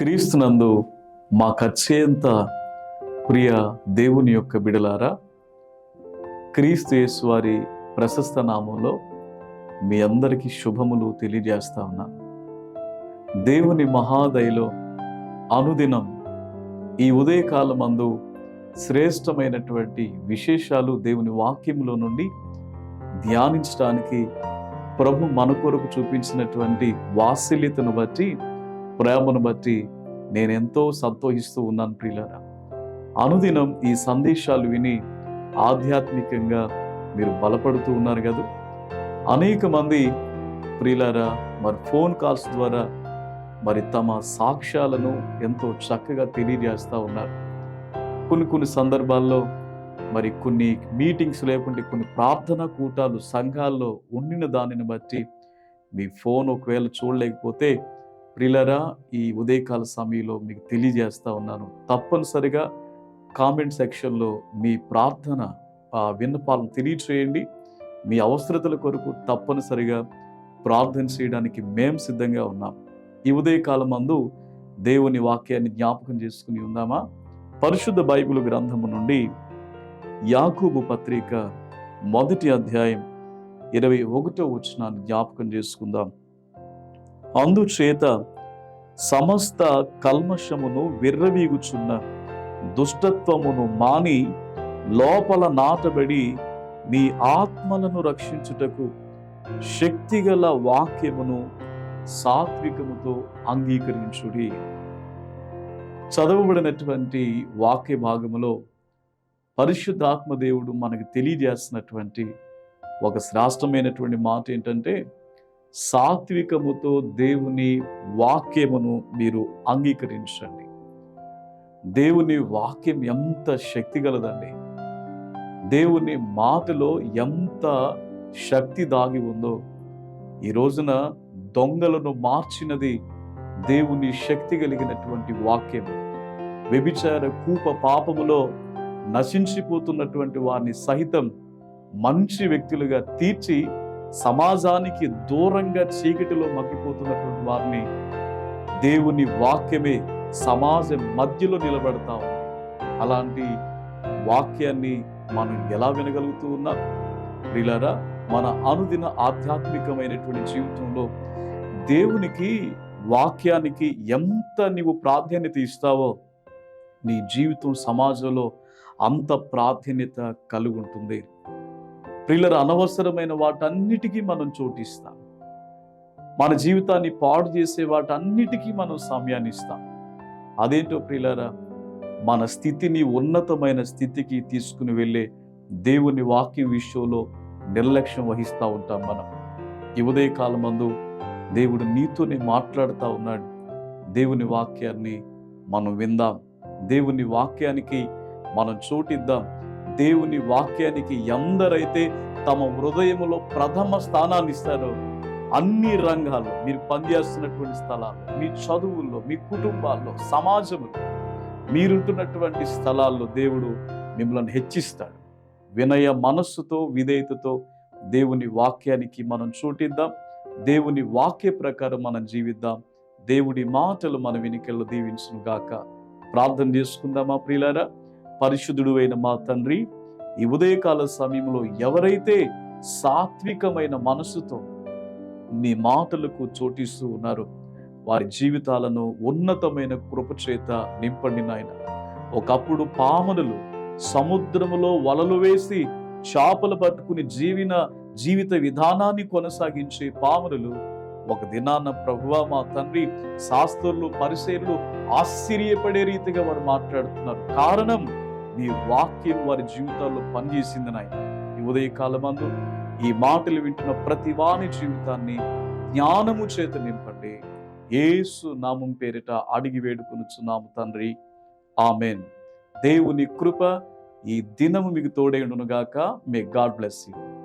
క్రీస్తునందు మా ఖర్చేంత ప్రియ దేవుని యొక్క బిడలారా క్రీస్తు యేసు వారి ప్రశస్త నామంలో మీ అందరికీ శుభములు తెలియజేస్తా ఉన్నాను. దేవుని మహాదయలో అనుదినం ఈ ఉదయకాలం అందు శ్రేష్టమైనటువంటి విశేషాలు దేవుని వాక్యంలో నుండి ధ్యానించడానికి ప్రభు మన కొరకు చూపించినటువంటి వాత్సల్యతను బట్టి ప్రేమను బట్టి నేను ఎంతో సంతోషిస్తూ ఉన్నాను ప్రియులారా. అనుదినం ఈ సందేశాలు విని ఆధ్యాత్మికంగా మీరు బలపడుతూ ఉన్నారు కదా. అనేక మంది ప్రియులారా మరి ఫోన్ కాల్స్ ద్వారా మరి తమ సాక్ష్యాలను ఎంతో చక్కగా తెలియజేస్తూ ఉన్నారు. కొన్ని కొన్ని సందర్భాల్లో మరి కొన్ని మీటింగ్స్ లేకుంటే కొన్ని ప్రార్థనా కూటాలు సంఘాల్లో ఉండిన దానిని బట్టి మీ ఫోన్ ఒకవేళ చూడలేకపోతే ప్రిలరా ఈ ఉదయకాల సమయంలో మీకు తెలియజేస్తా ఉన్నాను. తప్పనిసరిగా కామెంట్ సెక్షన్లో మీ ప్రార్థన ఆ విన్నపాలను తెలియచేయండి. మీ అవసరతల కొరకు తప్పనిసరిగా ప్రార్థన చేయడానికి మేము సిద్ధంగా ఉన్నాం. ఈ ఉదయకాలం మందు దేవుని వాక్యాన్ని జ్ఞాపకం చేసుకుని ఉందామా? పరిశుద్ధ బైబిల్ గ్రంథము నుండి యాకూబు పత్రిక మొదటి అధ్యాయం ఇరవై ఒకటో వచనాన్ని జ్ఞాపకం చేసుకుందాం. అందుచేత సమస్త కల్మషమును విర్రవీగుచున్న దుష్టత్వమును మాని లోపల నాటబడి మీ ఆత్మలను రక్షించుటకు శక్తిగల వాక్యమును సాత్వికముతో అంగీకరించుడి. చదవబడినటువంటి వాక్య భాగములో పరిశుద్ధాత్మ దేవుడు మనకు తెలియజేస్తున్నటువంటి ఒక శ్రాష్టమైనటువంటి మాట ఏంటంటే సాత్వికముతో దేవుని వాక్యమును మీరు అంగీకరించండి. దేవుని వాక్యం ఎంత శక్తిగలదండి. దేవుని మాటలో ఎంత శక్తి దాగి ఉందో ఈ రోజున దొంగలను మార్చినది దేవుని శక్తి కలిగినటువంటి వాక్యం. వ్యభిచార కూప పాపములో నశించిపోతున్నటువంటి వారిని సహితం మంచి వ్యక్తులుగా తీర్చి సమాజానికి దూరంగా చీకటిలో మగ్గిపోతున్నటువంటి వారిని దేవుని వాక్యమే సమాజం మధ్యలో నిలబెడతా ఉంది. అలాంటి వాక్యాన్ని మనం ఎలా వినగలుగుతూ ఉన్నాం? ప్రిలారా మన అనుదిన ఆధ్యాత్మికమైనటువంటి జీవితంలో దేవునికి వాక్యానికి ఎంత నీవు ప్రాధాన్యత ఇస్తావో నీ జీవితం సమాజంలో అంత ప్రాధాన్యత కలిగి ఉంటుంది ప్రియులరు అనవసరమైన వాటన్నిటికీ మనం చోటిస్తాం. మన జీవితాన్ని పాడు చేసే వాటన్నిటికీ మనం సమయాన్ని ఇస్తాం. అదేంటో ప్రియులరా మన స్థితిని ఉన్నతమైన స్థితికి తీసుకుని వెళ్ళే దేవుని వాక్యం విషయంలో నిర్లక్ష్యం వహిస్తూ ఉంటాం మనం. ఈ ఉదయకాలం మందు దేవుడు నీతోనే మాట్లాడుతూ ఉన్నాడు. దేవుని వాక్యాన్ని మనం విందాం. దేవుని వాక్యానికి మనం చోటిద్దాం. దేవుని వాక్యానికి ఎందరైతే తమ హృదయంలో ప్రథమ స్థానాన్ని ఇస్తారో అన్ని రంగాల్లో మీరు పనిచేస్తున్నటువంటి స్థలాల్లో మీ చదువుల్లో మీ కుటుంబాల్లో సమాజంలో మీరుంటున్నటువంటి స్థలాల్లో దేవుడు మిమ్మల్ని హెచ్చిస్తాడు. వినయ మనస్సుతో విధేయతతో దేవుని వాక్యానికి మనం చోటిద్దాం. దేవుని వాక్య ప్రకారం మనం జీవిద్దాం. దేవుడి మాటలు మన వెనుకల్లో దీవించును గాక ప్రార్థన చేసుకుందామా ప్రియులారా? పరిశుద్ధుడు అయిన మా తండ్రి ఈ ఉదయకాల సమయంలో ఎవరైతే సాత్వికమైన మనసుతో నీ మాటలకు చోటిస్తూ ఉన్నారో వారి జీవితాలను ఉన్నతమైన కృపచేత నింపండి నాయన. ఒకప్పుడు పామనులు సముద్రములో వలలు వేసి చేపలు పట్టుకుని జీవిన జీవిత విధానాన్ని కొనసాగించే పామనులు ఒక దినాన ప్రభువ మా తండ్రి శాస్త్రులు పరిశీలు ఆశ్చర్యపడే రీతిగా వారు మాట్లాడుతున్నారు. కారణం నీ వాక్యం వారి జీవితాల్లో పనిచేసింది నాయన. ఈ ఉదయకాలమందు ఈ మాటలు వింటున్న ప్రతి వాని జీవితాన్ని జ్ఞానము చేత నింపండి. ఏసు నామం పేరిట అడిగి వేడుకొనుచున్నాము తండ్రి. ఆమెన్. దేవుని కృప ఈ దినము మీకు తోడేయుడునుగాక మే గాడ్ బ్లెస్ యూ.